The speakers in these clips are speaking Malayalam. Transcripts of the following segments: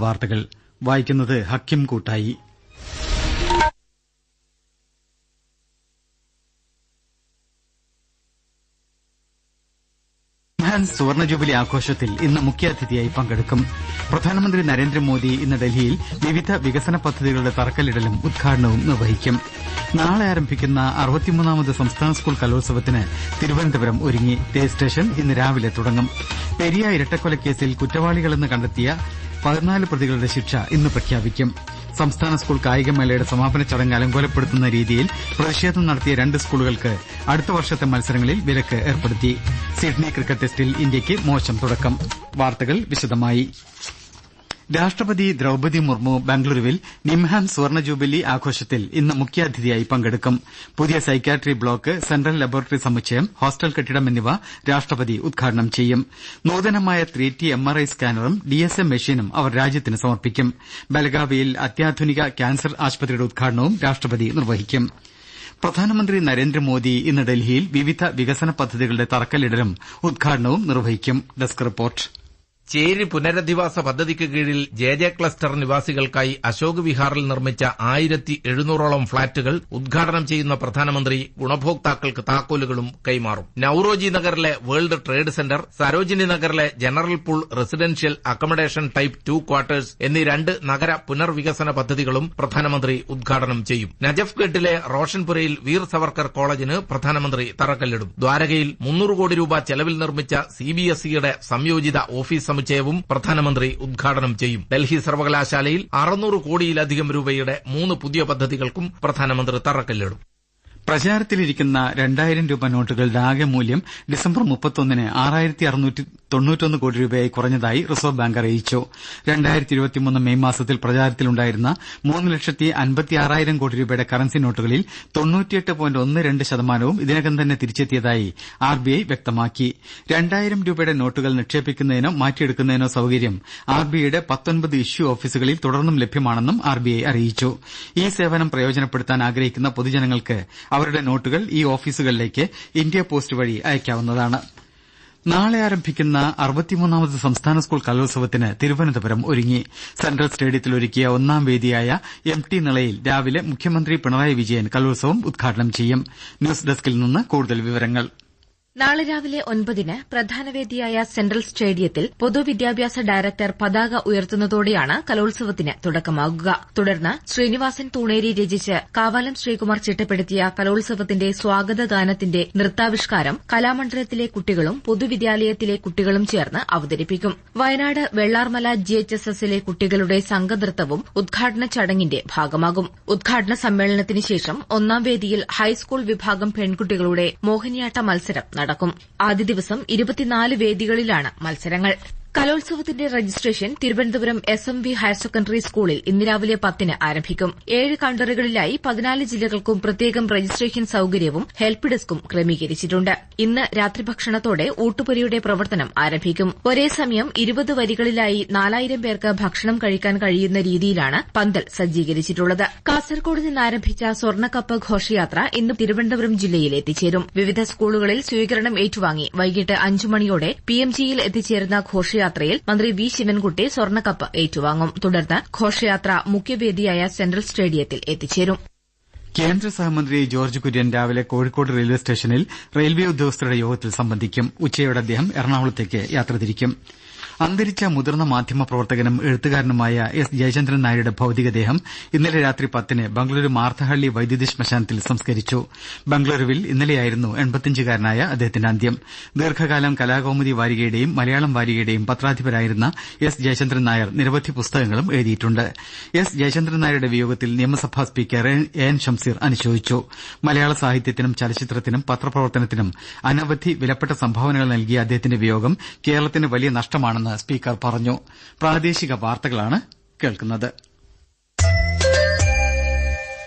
വാർത്തകൾ വായിക്കുന്നത് ഹക്കിം കൂട്ടായി. സുവർണ ജൂബിലി ആഘോഷത്തിൽ ഇന്ന് മുഖ്യാതിഥിയായി പങ്കെടുക്കും. പ്രധാനമന്ത്രി നരേന്ദ്രമോദി ഇന്ന് ഡൽഹിയിൽ വിവിധ വികസന പദ്ധതികളുടെ തറക്കല്ലിടലും ഉദ്ഘാടനവും നിർവഹിക്കും. നാളെ ആരംഭിക്കുന്ന അറുപത്തിമൂന്നാമത് സംസ്ഥാന സ്കൂൾ കലോത്സവത്തിന് തിരുവനന്തപുരം ഒരുങ്ങി. രജിസ്ട്രേഷൻ ഇന്ന് രാവിലെ തുടങ്ങും. പെരിയ ഇരട്ടക്കൊലക്കേസിൽ കുറ്റവാളികളെന്ന് കണ്ടെത്തിയ പതിനാല് പ്രതികളുടെ ശിക്ഷ ഇന്ന് പ്രഖ്യാപിക്കും. സംസ്ഥാന സ്കൂൾ കായികമേളയുടെ സമാപന ചടങ്ങ് അലങ്കോലപ്പെടുത്തുന്ന രീതിയിൽ പ്രതിഷേധം നടത്തിയ രണ്ട് സ്കൂളുകൾക്ക് അടുത്ത വർഷത്തെ മത്സരങ്ങളിൽ വിലക്ക് ഏർപ്പെടുത്തി. സിഡ്നി ക്രിക്കറ്റ് ടെസ്റ്റിൽ ഇന്ത്യയ്ക്ക് മോശം തുടക്കം. വാർത്തകൾ വിശദമായി. രാഷ്ട്രപതി ദ്രൌപതി മുർമു ബംഗളൂരുവിൽ നിംഹാൻ സുവർണ ജൂബിലി ആഘോഷത്തിൽ ഇന്ന് മുഖ്യാതിഥിയായി പങ്കെടുക്കും. പുതിയ സൈക്യാട്രി ബ്ലോക്ക് സെൻട്രൽ ലബോറട്ടറി സമുച്ചയം ഹോസ്റ്റൽ കെട്ടിടം എന്നിവ രാഷ്ട്രപതി ഉദ്ഘാടനം ചെയ്യും. നൂതനമായ three T M R I സ്കാനറും D S M മെഷീനും അവർ രാജ്യത്തിന് സമർപ്പിക്കും. ബലഗാവിയിൽ അത്യാധുനിക ക്യാൻസർ ആശുപത്രിയുടെ ഉദ്ഘാടനവും രാഷ്ട്രപതി നിർവഹിക്കും. പ്രധാനമന്ത്രി നരേന്ദ്രമോദി ഇന്ന് ഡൽഹിയിൽ വിവിധ വികസന പദ്ധതികളുടെ തറക്കല്ലിടലും ഉദ്ഘാടനവും നിർവഹിക്കും. Desk report. ചേരി പുനരധിവാസ പദ്ധതിക്ക് കീഴിൽ ജെ ജെ ക്ലസ്റ്റർ നിവാസികൾക്കായി അശോക് വിഹാറിൽ നിർമ്മിച്ച ആയിരത്തി എഴുന്നൂറോളം ഫ്ളാറ്റുകൾ ഉദ്ഘാടനം ചെയ്യുന്ന പ്രധാനമന്ത്രി ഗുണഭോക്താക്കൾക്ക് താക്കോലുകളും കൈമാറും. നൌറോജി നഗറിലെ വേൾഡ് ട്രേഡ് സെന്റർ സരോജിനി നഗറിലെ general pool residential accommodation type two quarters എന്നീ രണ്ട് നഗര പുനർവികസന പദ്ധതികളും പ്രധാനമന്ത്രി ഉദ്ഘാടനം ചെയ്യും. നജഫ്ഗഡിലെ റോഷൻപുരയിൽ വീർ സവർക്കർ കോളേജിന് പ്രധാനമന്ത്രി തറക്കല്ലിടും. ദ്വാരകയിൽ മുന്നൂറ് കോടി രൂപ ചെലവിൽ നിർമ്മിച്ച സിബിഎസ്ഇയുടെ സംയോജിത ഓഫീസ് സമുച്ചയവും പ്രധാനമന്ത്രി ഉദ്ഘാടനം ചെയ്യും. ഡൽഹി സർവകലാശാലയിൽ അറുന്നൂറ് കോടിയിലധികം രൂപയുടെ മൂന്ന് പുതിയ പദ്ധതികൾക്കും പ്രധാനമന്ത്രി തറക്കല്ലിടും. പ്രചാരത്തിലിരിക്കുന്ന രണ്ടായിരം രൂപ നോട്ടുകളുടെ ആകെ മൂല്യം ഡിസംബർ മുപ്പത്തൊന്നിന് ആറായിരത്തി അറുന്നൂറ്റി തൊണ്ണൂറ്റൊന്ന് കോടി രൂപയായി കുറഞ്ഞതായി റിസർവ് ബാങ്ക് അറിയിച്ചു. മെയ് മാസത്തിൽ പ്രചാരത്തിലുണ്ടായിരുന്ന മൂന്ന് ലക്ഷത്തി അൻപത്തിയാറായിരം കോടി രൂപയുടെ കറൻസി നോട്ടുകളിൽ തൊണ്ണൂറ്റിയെട്ട് പോയിന്റ് ഒന്ന് രണ്ട് ശതമാനവും ഇതിനകം തന്നെ തിരിച്ചെത്തിയതായി ആർ ബി ഐ വ്യക്തമാക്കി. രണ്ടായിരം രൂപയുടെ നോട്ടുകൾ നിക്ഷേപിക്കുന്നതിനോ മാറ്റിയെടുക്കുന്നതിനോ സൌകര്യം ആർ ബി ഐയുടെ പത്തൊൻപത് ഇഷ്യൂ ഓഫീസുകളിൽ തുടർന്നും ലഭ്യമാണെന്നും ആർ ബി ഐ അറിയിച്ചു. ഈ സേവനം പ്രയോജനപ്പെടുത്താൻ ആഗ്രഹിക്കുന്ന പൊതുജനങ്ങൾക്ക് അവരുടെ നോട്ടുകൾ ഈ ഓഫീസുകളിലേക്ക് ഇന്ത്യ പോസ്റ്റ് വഴി അയക്കാവുന്നതാണ്. നാളെ ആരംഭിക്കുന്ന അറുപത്തിമൂന്നാമത് സംസ്ഥാന സ്കൂൾ കലോത്സവത്തിന് തിരുവനന്തപുരം ഒരുങ്ങി. സെൻട്രൽ സ്റ്റേഡിയത്തിൽ ഒരുക്കിയ ഒന്നാം വേദിയായ എം ടി നിളയിൽ രാവിലെ മുഖ്യമന്ത്രി പിണറായി വിജയൻ കലോത്സവം ഉദ്ഘാടനം ചെയ്യും. ന്യൂസ് ഡെസ്കിൽ നിന്ന് കൂടുതൽ വിവരങ്ങൾ. നാളെ രാവിലെ ഒൻപതിന് പ്രധാന വേദിയായ സെൻട്രൽ സ്റ്റേഡിയത്തിൽ പൊതുവിദ്യാഭ്യാസ ഡയറക്ടർ പതാക ഉയർത്തുന്നതോടെയാണ് കലോത്സവത്തിന് തുടക്കമാകുക. തുടർന്ന് ശ്രീനിവാസൻ തൂണേരി രചിച്ച് കാവാലം ശ്രീകുമാർ ചിട്ടപ്പെടുത്തിയ കലോത്സവത്തിന്റെ സ്വാഗതഗാനത്തിന്റെ നൃത്താവിഷ്കാരം കലാമണ്ഡലത്തിലെ കുട്ടികളും പൊതുവിദ്യാലയത്തിലെ കുട്ടികളും ചേർന്ന് അവതരിപ്പിക്കും. വയനാട് വെള്ളാർമല ജിഎച്ച്എസ്എസിലെ കുട്ടികളുടെ സംഘനൃത്തവും ഉദ്ഘാടന ചടങ്ങിന്റെ ഭാഗമാകും. ഉദ്ഘാടന സമ്മേളനത്തിന് ശേഷം ഒന്നാം വേദിയിൽ ഹൈസ്കൂൾ വിഭാഗം പെൺകുട്ടികളുടെ മോഹിനിയാട്ട മത്സരം നടക്കും. നടക്കും ആദ്യ ദിവസം ഇരുപത്തിനാല് വേദികളിലാണ് മത്സരങ്ങൾ കലോത്സവത്തിന്റെ registration Thiruvananthapuram S M V higher secondary സ്കൂളിൽ ഇന്ന് രാവിലെ പത്തിന് ആരംഭിക്കും. ഏഴ് കൌണ്ടറുകളിലായി പതിനാല് ജില്ലകൾക്കും പ്രത്യേകം രജിസ്ട്രേഷൻ സൌകര്യവും ഹെൽപ്പ് ഡെസ്കും ക്രമീകരിച്ചിട്ടുണ്ട്. ഇന്ന് രാത്രി ഭക്ഷണത്തോടെ ഊട്ടുപുരയുടെ പ്രവർത്തനം ആരംഭിക്കും. ഒരേ സമയം ഇരുപത് വരികളിലായി നാലായിരം പേർക്ക് ഭക്ഷണം കഴിക്കാൻ കഴിയുന്ന രീതിയിലാണ് പന്തൽ സജ്ജീകരിച്ചിട്ടുള്ളത്. കാസർകോട് നിന്ന് ആരംഭിച്ച സ്വർണക്കപ്പ് ഘോഷയാത്ര ഇന്ന് തിരുവനന്തപുരം ജില്ലയിൽ എത്തിച്ചേരും. വിവിധ സ്കൂളുകളിൽ സ്വീകരണം ഏറ്റുവാങ്ങി വൈകിട്ട് അഞ്ചു മണിയോടെ പിഎംജിയിൽ എത്തിച്ചേരുന്ന ഘോഷയാത്ര ഘോഷയാത്രയിൽ മന്ത്രി വി ശിവൻകുട്ടി സ്വർണക്കപ്പ് ഏറ്റുവാങ്ങും. തുടർന്ന് ഘോഷയാത്ര മുഖ്യവേദിയായ സെൻട്രൽ സ്റ്റേഡിയത്തിൽ എത്തിച്ചേരും. കേന്ദ്ര സഹമന്ത്രി ജോർജ് കുര്യൻ രാവിലെ കോഴിക്കോട് റെയിൽവേ സ്റ്റേഷനിൽ റെയിൽവേ ഉദ്യോഗസ്ഥരുടെ യോഗത്തിൽ സംബന്ധിക്കും. ഉച്ചയോടെ അദ്ദേഹം എറണാകുളത്തേക്ക് യാത്ര തിരിക്കും. അന്തരിച്ച മുതിർന്ന മാധ്യമ പ്രവർത്തകനും എഴുത്തുകാരനുമായ എസ് ജയചന്ദ്രൻ നായരുടെ ഭൌതികദേഹം ഇന്നലെ രാത്രി പത്തിന് ബംഗളൂരു മാർത്തഹള്ളി വൈദ്യുതി ശ്മശാനത്തിൽ സംസ്കരിച്ചു. ബംഗളൂരുവിൽ ഇന്നലെയായിരുന്നു എൺപത്തിയഞ്ചുകാരനായ അദ്ദേഹത്തിന്റെ അന്ത്യം. ദീർഘകാലം കലാകൌമുദി വാരികയുടെയും മലയാളം വാരികയുടെയും പത്രാധിപരായിരുന്ന എസ് ജയചന്ദ്രൻ നായർ നിരവധി പുസ്തകങ്ങളും എഴുതിയിട്ടുണ്ട്. എസ് ജയചന്ദ്രൻ നായരുടെ വിയോഗത്തിൽ നിയമസഭാ സ്പീക്കർ എ എൻ ഷംസീർ അനുശോചിച്ചു. മലയാള സാഹിത്യത്തിനും ചലച്ചിത്രത്തിനും പത്രപ്രവർത്തനത്തിനും അനവധി വിലപ്പെട്ട സംഭാവനകൾ നൽകിയ അദ്ദേഹത്തിന്റെ വിയോഗം കേരളത്തിന് വലിയ നഷ്ടമാണെന്ന് സ്പീക്കർ പറഞ്ഞു.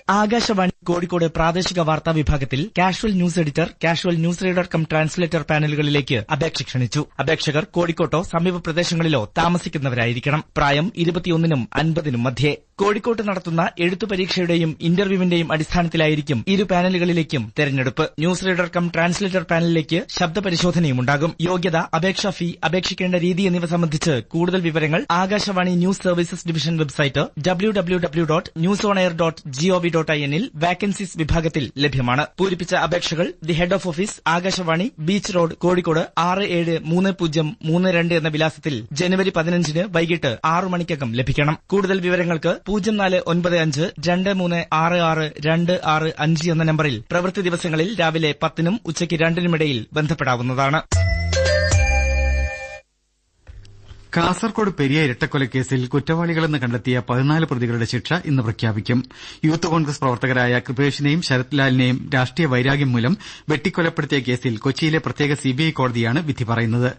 ആകാശവാണി കോഴിക്കോട് പ്രാദേശിക വാർത്താ വിഭാഗത്തിൽ casual news editor casual news reader cum translator പാനലുകളിലേക്ക് അപേക്ഷ ക്ഷണിച്ചു. അപേക്ഷകർ കോഴിക്കോട്ടോ സമീപ പ്രദേശങ്ങളിലോ താമസിക്കുന്നവരായിരിക്കണം. പ്രായം ഇരുപത്തിയൊന്നിനും അൻപതിനും മധ്യേ. കോഴിക്കോട്ട് നടത്തുന്ന എഴുത്തു പരീക്ഷയുടെയും ഇന്റർവ്യൂവിന്റെയും അടിസ്ഥാനത്തിലായിരിക്കും ഇരു പാനലുകളിലേക്കും തെരഞ്ഞെടുപ്പ്. ന്യൂസ് റീഡർ കം ട്രാൻസ്ലേറ്റർ പാനലിലേക്ക് ശബ്ദ പരിശോധനയും ഉണ്ടാകും. യോഗ്യത അപേക്ഷാ ഫീ അപേക്ഷിക്കേണ്ട രീതി എന്നിവ സംബന്ധിച്ച് കൂടുതൽ വിവരങ്ങൾ Akashvani news services division website W W W dot news on air dot GOV dot I എന്നിൽ വാക്കൻസീസ് വിഭാഗത്തിൽ ലഭ്യമാണ്. പൂരിപ്പിച്ച അപേക്ഷകൾ the head of office Akashvani beach road Kozhikode ആറ് ഏഴ് മൂന്ന് പൂജ്യം മൂന്ന് രണ്ട് എന്ന വിലാസത്തിൽ ജനുവരി പതിനഞ്ചിന് വൈകിട്ട് ആറു മണിക്കകം ലഭിക്കണം. കൂടുതൽ വിവരങ്ങൾക്ക് പൂജ്യം നാല് ഒൻപത് അഞ്ച് രണ്ട് മൂന്ന് ആറ് ആറ് രണ്ട് ആറ് അഞ്ച് എന്ന നമ്പറിൽ പ്രവൃത്തി ദിവസങ്ങളിൽ രാവിലെ പത്തിനും ഉച്ചയ്ക്ക് രണ്ടിനുമിടയിൽ ബന്ധപ്പെടാവുന്നതാണ് കാസർകോട് പെരിയ ഇരട്ടക്കൊലക്കേസിൽ കുറ്റവാളികളെന്ന് കണ്ടെത്തിയ പതിനാല് പ്രതികളുടെ ശിക്ഷ ഇന്ന് പ്രഖ്യാപിക്കും. യൂത്ത് കോൺഗ്രസ് പ്രവർത്തകരായ കൃപേഷിനെയും ശരത് ലാലിനെയും രാഷ്ട്രീയ വൈരാഗ്യം മൂലം വെട്ടിക്കൊലപ്പെടുത്തിയ കേസിൽ കൊച്ചിയിലെ പ്രത്യേക സിബിഐ കോടതിയാണ് വിധി പറയുന്നത്.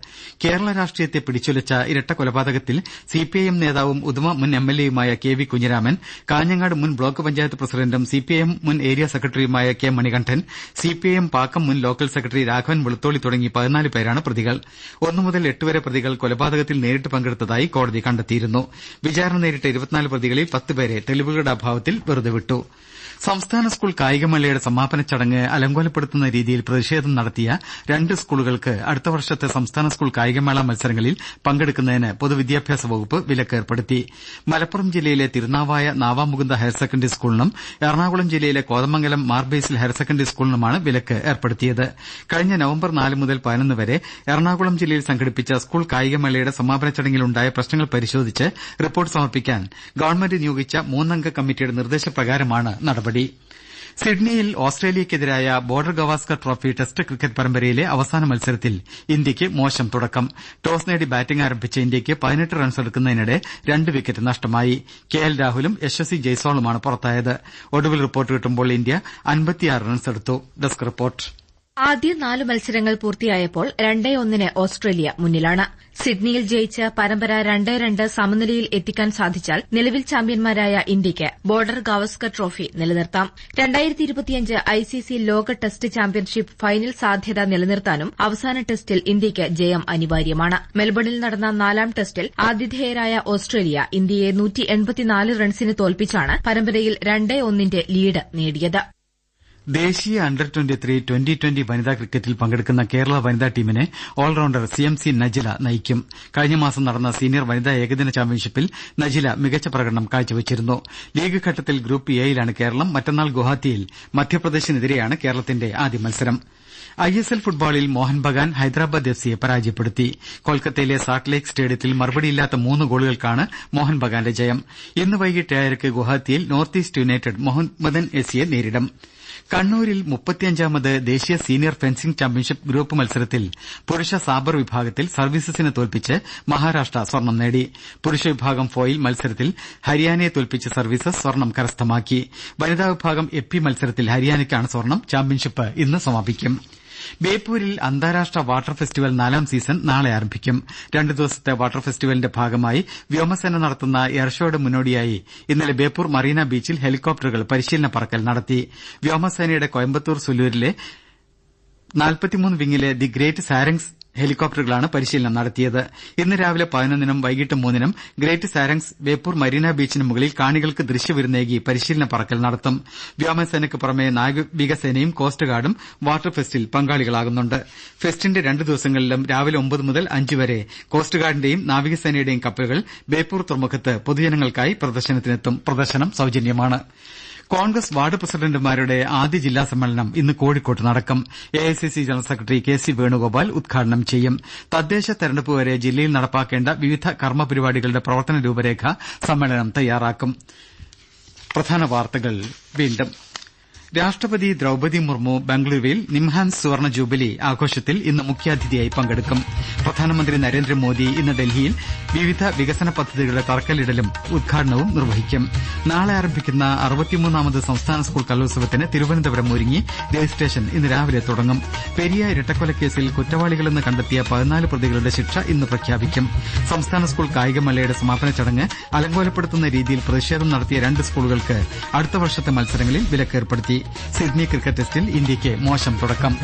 കേരള രാഷ്ട്രീയത്തെ പിടിച്ചുലച്ച ഇരട്ടക്കൊലപാതകത്തിൽ സിപിഐഎം നേതാവും ഉദുമ മുൻ എംഎൽഎയുമായ കെ വി കുഞ്ഞിരാമൻ കാഞ്ഞങ്ങാട് മുൻ ബ്ലോക്ക് പഞ്ചായത്ത് പ്രസിഡന്റും സിപിഐഎം മുൻ ഏരിയ സെക്രട്ടറിയുമായ കെ മണികണ്ഠൻ സിപിഐഎം പാക്കം മുൻ ലോക്കൽ സെക്രട്ടറി രാഘവൻ വെളുത്തോളി തുടങ്ങി പതിനാല് പേരാണ് പ്രതികൾ. ഒന്നു മുതൽ എട്ട് വരെ പ്രതികൾ കൊലപാതകത്തിൽ നേരിട്ട് പങ്കെടുത്തതായി കോടതി കണ്ടെത്തിയിരുന്നു. വിചാരണ നേരിട്ട ഇരുപത്തിനാല് പ്രതികളിൽ പത്ത് പേരെ തെളിവുകളുടെ അഭാവത്തിൽ വെറുതെ വിട്ടു. സംസ്ഥാന സ്കൂൾ കായികമേളയുടെ സമാപന ചടങ്ങ് അലങ്കോലപ്പെടുത്തുന്ന രീതിയിൽ പ്രതിഷേധം നടത്തിയ രണ്ട് സ്കൂളുകൾക്ക് അടുത്ത വർഷത്തെ സംസ്ഥാന സ്കൂൾ കായികമേള മത്സരങ്ങളിൽ പങ്കെടുക്കുന്നതിന് പൊതുവിദ്യാഭ്യാസ വകുപ്പ് വിലക്ക് ഏർപ്പെടുത്തി മലപ്പുറം ജില്ലയിലെ തിരുനാവായ നാവാമുകുന്ദ ഹയർ സെക്കൻഡറി സ്കൂളിനും എറണാകുളം ജില്ലയിലെ കോതമംഗലം മാർബേസിൽ ഹയർ സെക്കൻഡറി സ്കൂളിനുമാണ് വിലക്ക് ഏർപ്പെടുത്തിയത്. കഴിഞ്ഞ നവംബർ നാല് മുതൽ പതിനൊന്ന് വരെ എറണാകുളം ജില്ലയിൽ സംഘടിപ്പിച്ച സ്കൂൾ കായികമേളയുടെ സമാപന ചടങ്ങിലുണ്ടായ പ്രശ്നങ്ങൾ പരിശോധിച്ച് റിപ്പോർട്ട് സമർപ്പിക്കാൻ ഗവൺമെന്റ് നിയോഗിച്ച മൂന്നംഗ കമ്മിറ്റിയുടെ നിർദ്ദേശപ്രകാരമാണ് നടപടി. സിഡ്നിയിൽ ഓസ്ട്രേലിയക്കെതിരായ border Gavaskar trophy test cricket പരമ്പരയിലെ അവസാന മത്സരത്തിൽ ഇന്ത്യയ്ക്ക് മോശം തുടക്കം. ടോസ് നേടി ബാറ്റിംഗ് ആരംഭിച്ച ഇന്ത്യയ്ക്ക് പതിനെട്ട് റൺസ് എടുക്കുന്നതിനിടെ രണ്ട് വിക്കറ്റ് നഷ്ടമായി. കെ എൽ രാഹുലും യശസ്വി ജയ്സ്വാളുമാണ് പുറത്തായത്. ഒടുവിൽ റിപ്പോർട്ട് കിട്ടുമ്പോൾ ഇന്ത്യ അൻപത്തിയാറ് ആദ്യ നാല് മത്സരങ്ങൾ പൂർത്തിയായപ്പോൾ രണ്ടേ ഒന്നിന് ഓസ്ട്രേലിയ മുന്നിലാണ്. സിഡ്നിയിൽ ജയിച്ച് പരമ്പര രണ്ടേ രണ്ട് സമനിലയിൽ എത്തിക്കാൻ സാധിച്ചാൽ നിലവിൽ ചാമ്പ്യന്മാരായ ഇന്ത്യയ്ക്ക് ബോർഡർ ഗാവസ്കർ ട്രോഫി നിലനിർത്താം. ഐസിസി ലോക ടെസ്റ്റ് ചാമ്പ്യൻഷിപ്പ് ഫൈനൽ സാധ്യത നിലനിർത്താനും അവസാന ടെസ്റ്റിൽ ഇന്ത്യയ്ക്ക് ജയം അനിവാര്യമാണ്. മെൽബണിൽ നടന്ന നാലാം ടെസ്റ്റിൽ ആതിഥേയരായ ഓസ്ട്രേലിയ ഇന്ത്യയെ റൺസിന് തോൽപ്പിച്ചാണ് പരമ്പരയിൽ രണ്ടേ ഒന്നിന്റെ ലീഡ് നേടിയത്. ദേശീയ under twenty three twenty twenty വനിതാ ക്രിക്കറ്റിൽ പങ്കെടുക്കുന്ന കേരള വനിതാ ടീമിനെ all rounder C M C Najila നയിക്കും. കഴിഞ്ഞ മാസം നടന്ന സീനിയർ വനിതാ ഏകദിന ചാമ്പ്യൻഷിപ്പിൽ നജില മികച്ച പ്രകടനം കാഴ്ചവെച്ചിരുന്നു. ലീഗ് ഘട്ടത്തിൽ ഗ്രൂപ്പ് എയിലാണ് കേരളം മറ്റന്നാൾ ഗുവാഹത്തിയിൽ മധ്യപ്രദേശിനെതിരെയാണ് കേരളത്തിന്റെ ആദ്യ മത്സരം. ഐ എസ് എൽ ഫുട്ബോളിൽ മോഹൻ ബഗാൻ ഹൈദരാബാദ് എഫ് സിയെ പരാജയപ്പെടുത്തി. കൊൽക്കത്തയിലെ സാൾട്ട്ലേക്ക് സ്റ്റേഡിയത്തിൽ മറുപടിയില്ലാത്ത മൂന്ന് ഗോളുകൾക്കാണ് മോഹൻ ബഗാന്റെ ജയം. ഇന്ന് വൈകിട്ട് ഏഴരയ്ക്ക് ഗുവാഹത്തിയിൽ north east united Mohammedan F സിയെ നേരിടും. കണ്ണൂരിൽ മുപ്പത്തിയഞ്ചാമത് ദേശീയ സീനിയർ ഫെൻസിംഗ് ചാമ്പ്യൻഷിപ്പ് ഗ്രൂപ്പ് മത്സരത്തിൽ പുരുഷ സാബർ വിഭാഗത്തിൽ സർവീസസിനെ തോൽപ്പിച്ച് മഹാരാഷ്ട്ര സ്വർണം നേടി. പുരുഷ വിഭാഗം ഫോയിൽ മത്സരത്തിൽ ഹരിയാനയെ തോൽപ്പിച്ച് സർവീസസ് സ്വർണം കരസ്ഥമാക്കി. വനിതാ വിഭാഗം എപ്പി മത്സരത്തിൽ ഹരിയാനയ്ക്കാണ് സ്വർണം ചാമ്പ്യൻഷിപ്പ് ഇന്ന് സമാപിക്കും. ബേപ്പൂരിൽ അന്താരാഷ്ട്ര വാട്ടർ ഫെസ്റ്റിവൽ നാലാം സീസൺ നാളെ ആരംഭിക്കും. രണ്ടു ദിവസത്തെ വാട്ടർ ഫെസ്റ്റിവലിന്റെ ഭാഗമായി വ്യോമസേന നടത്തുന്ന എയർഷോയുടെ മുന്നോടിയായി ഇന്നലെ ബേപ്പൂർ മറീന ബീച്ചിൽ ഹെലികോപ്റ്ററുകൾ പരിശീലന പറക്കൽ നടത്തി. വ്യോമസേനയുടെ കോയമ്പത്തൂർ സുലൂരിലെ നാൽപ്പത്തിമൂന്ന് വിങ്ങിലെ ദി ഗ്രേറ്റ് സാരംഗ്സ് ഹെലികോപ്റ്ററുകളാണ് പരിശീലനം നടത്തിയത്. ഇന്ന് രാവിലെ പതിനൊന്നിനും വൈകിട്ട് മൂന്നിനും ഗ്രേറ്റ് സാരംഗ്സ് ബേപ്പൂർ മരീന ബീച്ചിന് മുകളിൽ കാണികൾക്ക് ദൃശ്യവിരുന്നേകി പരിശീലന പറക്കൽ നടത്തും. വ്യോമസേനയ്ക്ക് പുറമെ നാവികസേനയും കോസ്റ്റ് ഗാർഡും വാട്ടർ ഫെസ്റ്റിൽ പങ്കാളികളാകുന്നുണ്ട്. ഫെസ്റ്റിന്റെ രണ്ടു ദിവസങ്ങളിലും രാവിലെ ഒമ്പത് മുതൽ അഞ്ച് വരെ കോസ്റ്റ് ഗാർഡിന്റെയും നാവികസേനയുടെയും കപ്പലുകൾ ബേപ്പൂർ തുറമുഖത്ത് പൊതുജനങ്ങൾക്കായി പ്രദർശനത്തിനെത്തും. പ്രദർശനം സൌജന്യമാണ്. കോൺഗ്രസ് വാർഡ് പ്രസിഡന്റുമാരുടെ ആദ്യ ജില്ലാ സമ്മേളനം ഇന്ന് കോഴിക്കോട്ട് നടക്കും. A I C C general secretary K C Venugopal ഉദ്ഘാടനം ചെയ്യും. തദ്ദേശ തെരഞ്ഞെടുപ്പ് വരെ ജില്ലയിൽ നടപ്പാക്കേണ്ട വിവിധ കർമ്മ പരിപാടികളുടെ പ്രവർത്തന രൂപരേഖ സമ്മേളനം തയ്യാറാക്കും. രാഷ്ട്രപതി ദ്രൌപതി മുർമു ബംഗളൂരുവിൽ നിംഹാൻസ് സുവർണ ജൂബിലി ആഘോഷത്തിൽ ഇന്ന് മുഖ്യാതിഥിയായി പങ്കെടുക്കും. പ്രധാനമന്ത്രി നരേന്ദ്രമോദി ഇന്ന് ഡൽഹിയിൽ വിവിധ വികസന പദ്ധതികളുടെ തറക്കല്ലിടലും ഉദ്ഘാടനവും നിർവഹിക്കും. നാളെ ആരംഭിക്കുന്ന അറുപത്തിമൂന്നാമത് സംസ്ഥാന സ്കൂൾ കലോത്സവത്തിന് തിരുവനന്തപുരം ഒരുങ്ങി രജിസ്ട്രേഷൻ ഇന്ന് രാവിലെ തുടങ്ങും. പെരിയ ഇരട്ടക്കൊലക്കേസിൽ കുറ്റവാളികളെന്ന് കണ്ടെത്തിയ പതിനാല് പ്രതികളുടെ ശിക്ഷ ഇന്ന് പ്രഖ്യാപിക്കും. സംസ്ഥാന സ്കൂൾ കായികമേളയുടെ സമാപന ചടങ്ങ് അലങ്കോലപ്പെടുത്തുന്ന രീതിയിൽ പ്രതിഷേധം നടത്തിയ രണ്ട് സ്കൂളുകൾക്ക് അടുത്ത വർഷത്തെ മത്സരങ്ങളിൽ വിലക്കേർപ്പെടുത്തി. സിഡ്നി ക്രിക്കറ്റ് ടെസ്റ്റിൽ ഇന്ത്യയ്ക്ക് മോശം തുടക്കം.